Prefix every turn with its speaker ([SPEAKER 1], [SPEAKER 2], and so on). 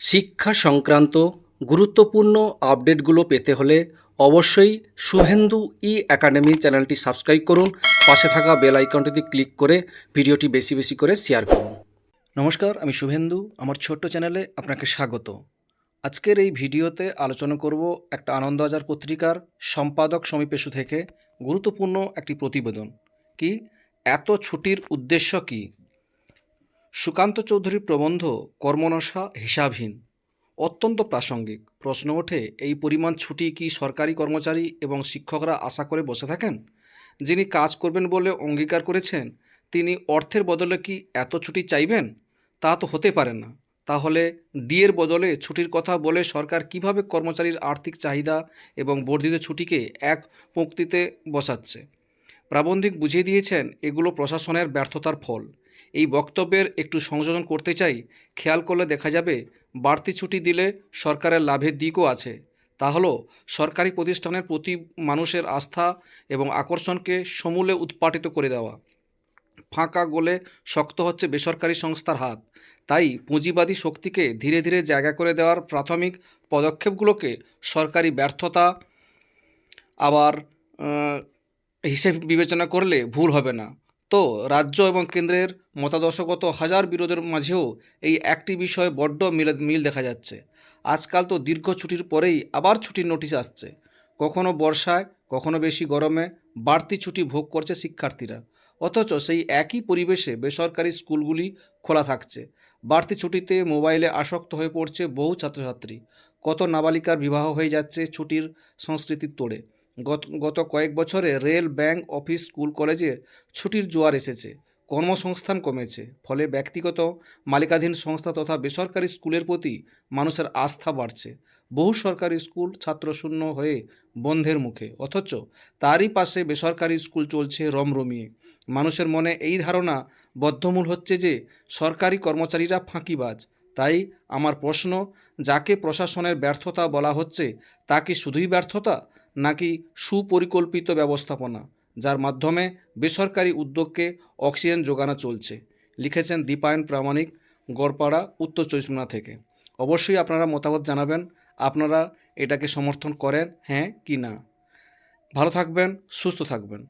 [SPEAKER 1] শিক্ষা সংক্রান্ত গুরুত্বপূর্ণ আপডেটগুলো পেতে হলে অবশ্যই শুভেন্দু ই একাডেমি চ্যানেলটি সাবস্ক্রাইব করুন। পাশে থাকা বেল আইকনটিতে ক্লিক করে ভিডিওটি বেশি বেশি করে শেয়ার করুন। নমস্কার, আমি শুভেন্দু, আমার ছোট্ট চ্যানেলে আপনাকে স্বাগত। আজকের এই ভিডিওতে আলোচনা করব একটা আনন্দবাজার পত্রিকার সম্পাদক সমীপেশু থেকে গুরুত্বপূর্ণ একটি প্রতিবেদন। কি? এত ছুটির উদ্দেশ্য কি? সুকান্ত চৌধুরীর প্রবন্ধ কর্মনশা হিসাবহীন। অত্যন্ত প্রাসঙ্গিক। প্রশ্ন ওঠে, এই পরিমাণ ছুটি কি সরকারি কর্মচারী এবং শিক্ষকরা আশা করে বসে থাকেন? যিনি কাজ করবেন বলে অঙ্গীকার করেছেন, তিনি অর্থের বদলে কি এত ছুটি চাইবেন? তা তো হতে পারে না। তাহলে ডিএর বদলে ছুটির কথা বলে সরকার কীভাবে কর্মচারীর আর্থিক চাহিদা এবং বর্ধিত ছুটিকে এক পঙ্ক্তিতে বসাচ্ছে? প্রাবন্ধিক বুঝিয়ে দিয়েছেন, এগুলো প্রশাসনের ব্যর্থতার ফল। এই বক্তব্যের একটু সংযোজন করতে চাই, খেয়াল করলে দেখা যাবে বাড়তি ছুটি দিলে সরকারের লাভের দিকও আছে। তা হলো, সরকারি প্রতিষ্ঠানের প্রতি মানুষের আস্থা এবং আকর্ষণকে সমূলে উৎপাটিত করে দেওয়া। ফাঁকা গোলে শক্ত হচ্ছে বেসরকারি সংস্থার হাত। তাই পুঁজিবাদী শক্তিকে ধীরে ধীরে জায়গা করে দেওয়ার প্রাথমিক পদক্ষেপগুলোকে সরকারি ব্যর্থতা আবার হিসেব বিবেচনা করলে ভুল হবে না। তো রাজ্য এবং কেন্দ্রের মতাদর্শগত হাজার বিরোধের মাঝেও এই একটি বিষয়ে বড্ড মিল মিল দেখা যাচ্ছে। আজকাল তো দীর্ঘ ছুটির পরেই আবার ছুটির নোটিশ আসছে। কখনো বর্ষায়, কখনো বেশি গরমে বাড়তি ছুটি ভোগ করছে শিক্ষার্থীরা। অথচ সেই একই পরিবেশে বেসরকারি স্কুলগুলি খোলা থাকছে। বাড়তি ছুটিতে মোবাইলে আসক্ত হয়ে পড়ছে বহু ছাত্রছাত্রী। কত নাবালিকার বিবাহ হয়ে যাচ্ছে ছুটির সংস্কৃতির তোড়ে। গত গত কয়েক বছরে রেল, ব্যাংক, অফিস, স্কুল, কলেজে ছুটির জোয়ার এসেছে। কর্মসংস্থান কমেছে। ফলে ব্যক্তিগত, মালিকাধীন সংস্থা তথা বেসরকারি স্কুলের প্রতি মানুষের আস্থা বাড়ছে। বহু সরকারি স্কুল ছাত্রশূন্য হয়ে বন্ধের মুখে। অথচ তারই পাশে বেসরকারি স্কুল চলছে রমরমিয়ে। মানুষের মনে এই ধারণা বদ্ধমূল হচ্ছে যে, সরকারি কর্মচারীরা ফাঁকিবাজ। তাই আমার প্রশ্ন, যাকে প্রশাসনের ব্যর্থতা বলা হচ্ছে, তা কি শুধুই ব্যর্থতা? নাকি সুপরিকল্পিত ব্যবস্থাপনা, যার মাধ্যমে বেসরকারি উদ্যোগকে অক্সিজেন যোগানো চলছে, লিখেছেন দীপায়ন প্রামাণিক, গড়পাড়া, উত্তর চব্বিশ থেকে। অবশ্যই আপনারা মতামত জানাবেন, আপনারা এটাকে সমর্থন করেন হ্যাঁ কি না। ভালো থাকবেন, সুস্থ থাকবেন।